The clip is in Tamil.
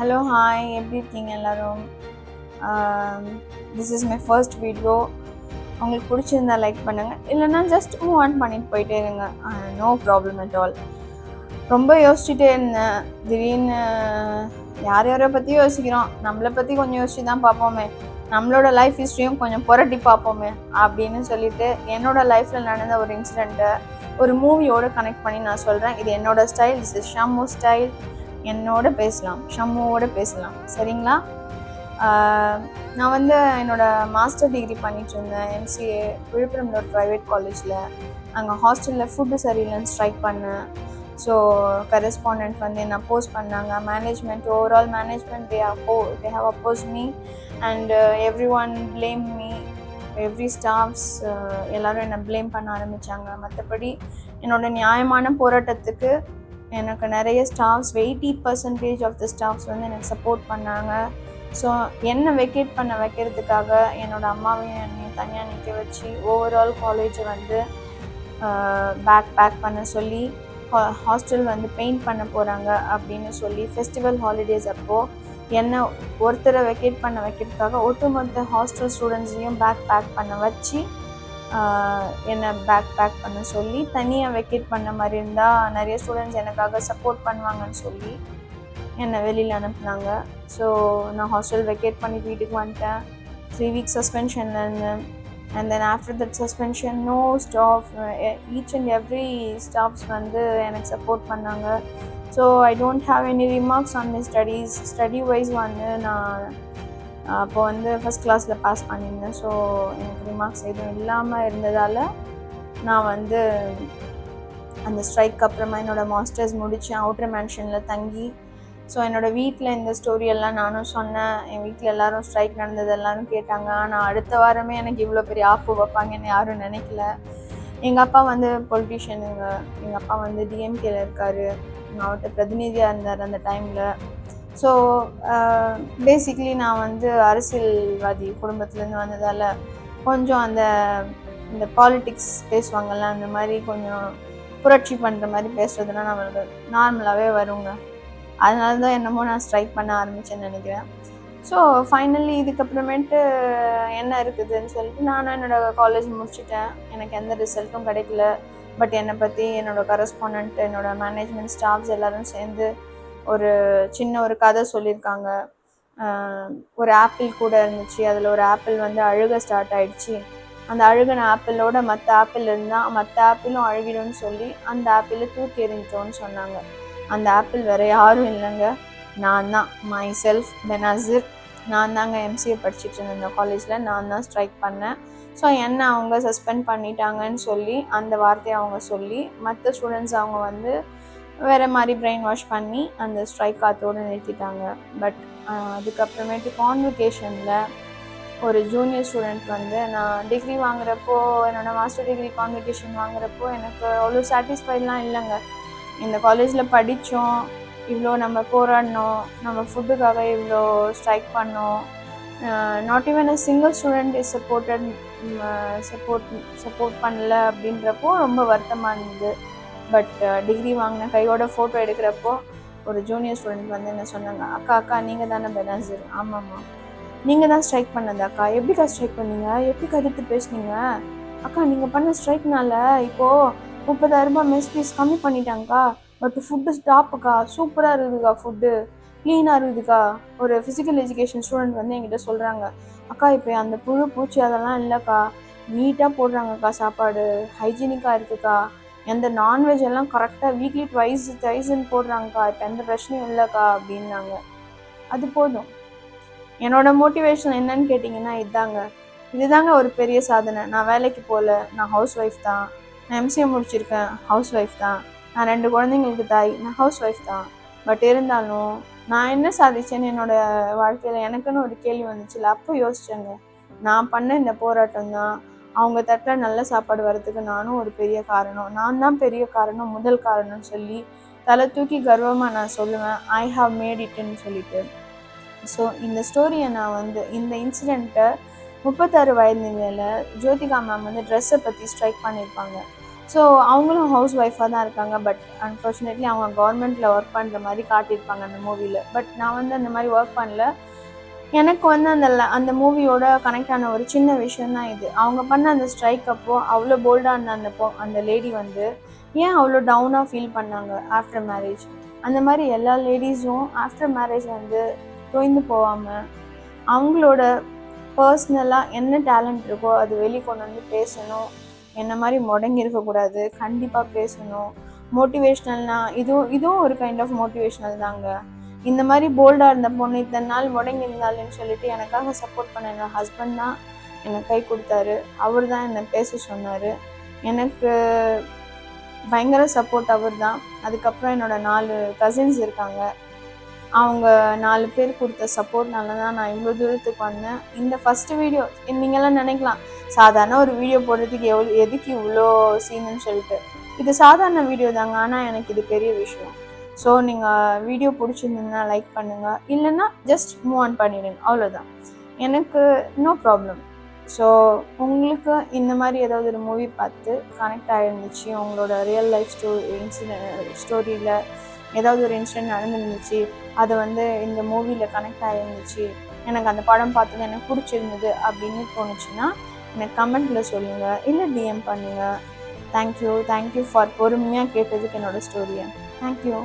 ஹலோ ஹாய் எப்படி இருக்கீங்க எல்லாரும்? This is my first video உங்களுக்கு பிடிச்சிருந்தா லைக் பண்ணுங்கள் இல்லைன்னா ஜஸ்ட் மூவ் ஆன் பண்ணிட்டு போயிட்டே இருங்க. நோ ப்ராப்ளம் அட் ஆல் ரொம்ப யோசிச்சுட்டே இருந்தேன். திடீர்னு uh, யார் யாரை பற்றி யோசிக்கிறோம்? நம்மளை பற்றி கொஞ்சம் யோசிச்சு தான் பார்ப்போமே. நம்மளோட லைஃப் ஹிஸ்ட்ரியும் கொஞ்சம் புரட்டி பார்ப்போமே அப்படின்னு சொல்லிட்டு என்னோட லைஃப்பில் நடந்த ஒரு இன்சிடெண்ட்டை ஒரு மூவியோட கனெக்ட் பண்ணி நான் சொல்கிறேன் இது என்னோட style is is Shammu style என்னோட பேசலாம் ஷம்முவோட பேசலாம். சரிங்களா? நான் வந்து என்னோட மாஸ்டர் டிகிரி பண்ணிட்டு இருந்தேன். எம்சிஏ விழுப்புரம்ல ஒரு ப்ரைவேட் காலேஜில் அங்கே ஹாஸ்டலில் ஃபுட்டு சரியில்லைன்னு ஸ்ட்ரைக் பண்ணேன். ஸோ கரெஸ்பாண்டன்ட் வந்து என்ன அப்போஸ் பண்ணாங்க. மேனேஜ்மெண்ட் ஓவரால் மேனேஜ்மெண்ட் தே அப்போ they have oppose me and every one blame me every staffs எல்லோரும் என்னை ப்ளேம் பண்ண ஆரம்பித்தாங்க மற்றபடி என்னோட நியாயமான போராட்டத்துக்கு எனக்கு நிறைய staffs eighty percentage of the staffs வந்து எனக்கு சப்போர்ட் பண்ணாங்க. ஸோ என்னை வெக்கேட் பண்ண வைக்கிறதுக்காக என்னோட அம்மாவையும் என்னையும் தனியாக நிற்க வச்சு ஓவரால் காலேஜை வந்து பேக் பேக் பண்ண சொல்லி ஹாஸ்டல் வந்து பெயிண்ட் பண்ண போகிறாங்க அப்படின்னு சொல்லி ஃபெஸ்டிவல் ஹாலிடேஸ் அப்போது என்னை ஒருத்தரை வெக்கேட் பண்ண வைக்கிறதுக்காக ஒட்டுமொத்த ஹாஸ்டல் ஸ்டூடெண்ட்ஸையும் பேக் பேக் பண்ண வச்சு என்னை பேக் பேக் பண்ண சொல்லி தனியாக வெக்கேட் பண்ண மாதிரி இருந்தால் நிறைய ஸ்டூடெண்ட்ஸ் எனக்காக சப்போர்ட் பண்ணுவாங்கன்னு சொல்லி என்னை வெளியில் அனுப்புனாங்க. ஸோ நான் ஹாஸ்டல் வெக்கேட் பண்ணி வீட்டுக்கு வந்துட்டேன். த்ரீ வீக்ஸ் சஸ்பென்ஷனில் இருந்தேன் and then after that suspension no staff each and every staffs வந்து எனக்கு சப்போர்ட் பண்ணாங்க. So I don't have any remarks on my studies study wise வந்து நான் அப்போ வந்து ஃபஸ்ட் கிளாஸில் பாஸ் பண்ணியிருந்தேன். ஸோ எனக்கு ரிமார்க்ஸ் எதுவும் இல்லாமல் இருந்ததால் நான் வந்து அந்த ஸ்ட்ரைக் அப்புறமா என்னோடய மாஸ்டர்ஸ் முடித்தேன் அவுட்டர் மேன்ஷனில் தங்கி ஸோ என்னோடய வீட்டில் இந்த ஸ்டோரி எல்லாம் நானும் சொன்னேன். என் வீட்டில் எல்லாரும் ஸ்ட்ரைக் நடந்தது எல்லாரும் கேட்டாங்க. ஆனால் அடுத்த வாரமே எனக்கு இவ்வளோ பெரிய ஆஃபு வைப்பாங்கன்னு யாரும் நினைக்கல. எங்கள் அப்பா வந்து பொலிட்டீஷியனுங்க எங்கள் அப்பா வந்து டிஎம்கேல இருக்கார். மாவட்ட பிரதிநிதியாக இருந்தார் அந்த டைமில் ஸோ பேசிக்லி uh, நான் வந்து அரசியல்வாதி குடும்பத்துலேருந்து வந்ததால் கொஞ்சம் அந்த இந்த பாலிட்டிக்ஸ் பேசுவாங்கள்ல அந்த மாதிரி கொஞ்சம் புரட்சி பண்ணுற மாதிரி பேசுகிறதுலாம் நம்மளுக்கு நார்மலாகவே வருங்க. அதனால தான் என்னமோ நான் ஸ்ட்ரைக் பண்ண ஆரம்பித்தேன்னு நினைக்கிறேன். ஸோ ஃபைனலி இதுக்கப்புறமேட்டு என்ன இருக்குதுன்னு சொல்லிட்டு நானும் என்னோடய காலேஜ் முடிச்சுட்டேன். எனக்கு எந்த ரிசல்ட்டும் கிடைக்கல. பட் என்னை பற்றி என்னோடய கரஸ்பாண்ட் என்னோடய மேனேஜ்மெண்ட் ஸ்டாஃப்ஸ் எல்லோரும் சேர்ந்து ஒரு சின்ன ஒரு கதை சொல்லியிருக்காங்க. ஒரு ஆப்பிள் கூட இருந்துச்சு. அதில் ஒரு ஆப்பிள் வந்து அழுக ஸ்டார்ட் ஆயிடுச்சு. அந்த அழுகின ஆப்பிளோட மற்ற ஆப்பிள் இருந்தால் மற்ற ஆப்பிளும் அழுகிடும்னு சொல்லி அந்த ஆப்பிளை தூக்கி எறிஞ்சிட்டோன்னு சொன்னாங்க. அந்த ஆப்பிள் வேற யாரும் இல்லைங்க. நான் தான் மை செல்ஃப் பெனாசிர் நான் தாங்க எம்சிஏ படிச்சுட்டு இருந்தேன் இந்த காலேஜில் நான் தான் ஸ்ட்ரைக் பண்ணேன். ஸோ என்ன அவங்க சஸ்பெண்ட் பண்ணிட்டாங்கன்னு சொல்லி அந்த வார்த்தையை அவங்க சொல்லி மற்ற ஸ்டூடெண்ட்ஸ் அவங்க வந்து வேறு மாதிரி பிரெயின் வாஷ் பண்ணி அந்த ஸ்ட்ரைக் காத்தோடு நிறுத்திட்டாங்க. பட் அதுக்கப்புறமேட்டு கான்வெகேஷனில் ஒரு ஜூனியர் ஸ்டூடெண்ட் வந்து நான் டிகிரி வாங்குறப்போ என்னோடய மாஸ்டர் டிகிரி கான்வெகேஷன் வாங்குறப்போ எனக்கு அவ்வளோ சாட்டிஸ்ஃபைட்லாம் இல்லைங்க. இந்த காலேஜில் படித்தோம் இவ்வளோ நம்ம போராடினோம் நம்ம ஃபுட்டுக்காக இவ்வளோ ஸ்ட்ரைக் பண்ணோம். Not even a single student is supported support support பண்ணல அப்படின்றப்போ ரொம்ப வருத்தமாக இருந்தது. பட் டிகிரி uh, வாங்கின கையோட ஃபோட்டோ எடுக்கிறப்போ ஒரு ஜூனியர் ஸ்டூடெண்ட் வந்து என்ன சொன்னாங்க அக்கா அக்கா நீங்கள் தானே பெனாசிர் ஆமாம்மா. நீங்கள் தான் ஸ்ட்ரைக் பண்ணது அக்கா. எப்படிக்கா ஸ்ட்ரைக் பண்ணீங்க? எப்படி கருத்து பேசுனீங்க? அக்கா நீங்கள் பண்ண ஸ்ட்ரைக்னால இப்போது முப்பதாயிரம் ரூபாய் மெஸ் ஃபீஸ் கம்மி பண்ணிட்டாங்கக்கா. பட் ஃபுட்டு ஸ்டாப்புக்கா சூப்பராக இருக்குதுக்கா ஃபுட்டு க்ளீனாக இருக்குதுக்கா ஒரு ஃபிசிக்கல் எஜுகேஷன் ஸ்டூடெண்ட் வந்து என்கிட்ட சொல்கிறாங்க அக்கா இப்போ அந்த புழு பூச்சி அதெல்லாம் இல்லைக்கா. நீட்டாக போடுறாங்கக்கா சாப்பாடு. ஹைஜீனிக்காக இருக்குக்கா. எந்த நான்வெஜ் எல்லாம் கரெக்டாக வீக்லி ட்வைஸ் ட்வைஸ்ன்னு போடுறாங்கக்கா. இப்போ எந்த பிரச்சனையும் இல்லைக்கா அப்படின்னாங்க. அது போதும். என்னோட மோட்டிவேஷன் என்னன்னு கேட்டிங்கன்னா இதுதாங்க இதுதாங்க ஒரு பெரிய சாதனை. நான் வேலைக்கு போகல நான் ஹவுஸ் ஒய்ஃப் தான். நான் எம்சிஏ முடிச்சிருக்கேன் ஹவுஸ் ஒய்ஃப் தான். நான் ரெண்டு குழந்தைங்களுக்கு தாய் நான் ஹவுஸ் ஒய்ஃப் தான். பட் இருந்தாலும் நான் என்ன சாதிச்சேன்னு என்னோட வாழ்க்கையில் எனக்குன்னு ஒரு கேள்வி வந்துச்சுல அப்போ யோசிச்சேங்க. நான் பண்ண இந்த போராட்டம் தான் அவங்க தட்டில் நல்ல சாப்பாடு வரத்துக்கு நானும் ஒரு பெரிய காரணம். நான் தான் பெரிய காரணம் முதல் காரணம்னு சொல்லி தலை தூக்கி கர்வமாக நான் சொல்லுவேன். ஐ ஹாவ் மேட் இட்டுன்னு சொல்லிட்டு. ஸோ இந்த ஸ்டோரியை நான் வந்து இந்த இன்சிடெண்ட்டை முப்பத்தாறு வயது நிலையில் ஜோதிகா மேம் வந்து ட்ரெஸ்ஸை பற்றி ஸ்ட்ரைக் பண்ணியிருப்பாங்க. ஸோ அவங்களும் ஹவுஸ் ஒய்ஃபாக தான் இருக்காங்க. பட் அன்ஃபார்ச்சுனேட்லி அவங்க கவர்மெண்ட்டில் ஒர்க் பண்ணுற மாதிரி காட்டியிருப்பாங்க அந்த மூவியில் பட் நான் வந்து அந்த மாதிரி ஒர்க் பண்ணல. எனக்கு வந்து அந்த அந்த மூவியோட கனெக்ட் ஆன ஒரு சின்ன விஷயம் தான் இது. அவங்க பண்ண அந்த ஸ்ட்ரைக் அப்போ அவ்வளோ போல்டாக இருந்த அந்த பொ அந்த லேடி வந்து ஏன் அவ்வளோ டவுனாக ஃபீல் பண்ணாங்க ஆஃப்டர் மேரேஜ் அந்த மாதிரி எல்லா லேடிஸும் ஆஃப்டர் மேரேஜ் வந்து தொய்ந்து போகாமல் அவங்களோட பர்சனலாக என்ன டேலண்ட் இருக்கோ அது வெளியே கொண்டு வந்து பேசணும். என்ன மாதிரி முடங்கி இருக்கக்கூடாது கண்டிப்பாக பேசணும். மோட்டிவேஷ்னல்னால் இதுவும் இதுவும் ஒரு கைண்ட் ஆஃப் மோட்டிவேஷ்னல் தாங்க. இந்த மாதிரி போல்டாக இருந்த பொண்ணு இத்தனை நாள் முடங்கி இருந்தாலுன்னு சொல்லிட்டு எனக்காக சப்போர்ட் பண்ண என்னோட ஹஸ்பண்ட் தான் எனக்கு கை கொடுத்தாரு. அவர் தான் என்னை பேச சொன்னார். எனக்கு பயங்கர சப்போர்ட் அவர் தான். அதுக்கப்புறம் என்னோடய நாலு கசின்ஸ் இருக்காங்க. அவங்க நாலு பேர் கொடுத்த சப்போர்ட்னால தான் நான் இவ்வளோ தூரத்துக்கு வந்தேன். இந்த ஃபஸ்ட்டு வீடியோ நீங்களாம் நினைக்கலாம் சாதாரண ஒரு வீடியோ போடுறதுக்கு எவ்வளோ எதுக்கு இவ்வளோ சீனுன்னு சொல்லிட்டு. இது சாதாரண வீடியோ தாங்க ஆனால் எனக்கு இது பெரிய விஷயம். ஸோ நீங்கள் வீடியோ பிடிச்சிருந்ததுன்னா லைக் பண்ணுங்கள் இல்லைன்னா ஜஸ்ட் மூவ் ஆன் பண்ணிவிடுங்க அவ்வளோதான் எனக்கு நோ ப்ராப்ளம் ஸோ உங்களுக்கு இந்த மாதிரி ஏதாவது ஒரு மூவி பார்த்து கனெக்ட் ஆகிருந்துச்சு உங்களோட ரியல் லைஃப் ஸ்டோ இன்சிடென்ட் ஸ்டோரியில் ஏதாவது ஒரு இன்சிடென்ட் நடந்துருந்துச்சு அது வந்து இந்த மூவியில் கனெக்ட் ஆகிருந்துச்சு எனக்கு அந்த படம் பார்த்தது எனக்கு பிடிச்சிருந்தது அப்படின்னு தோணுச்சுன்னா எனக்கு கமெண்ட்டில் சொல்லுங்கள் இல்லை டிஎம் பண்ணுங்கள் தேங்க்யூ தேங்க்யூ ஃபார் பொறுமையாக கேட்டதுக்கு என்னோடய ஸ்டோரியை தேங்க்யூ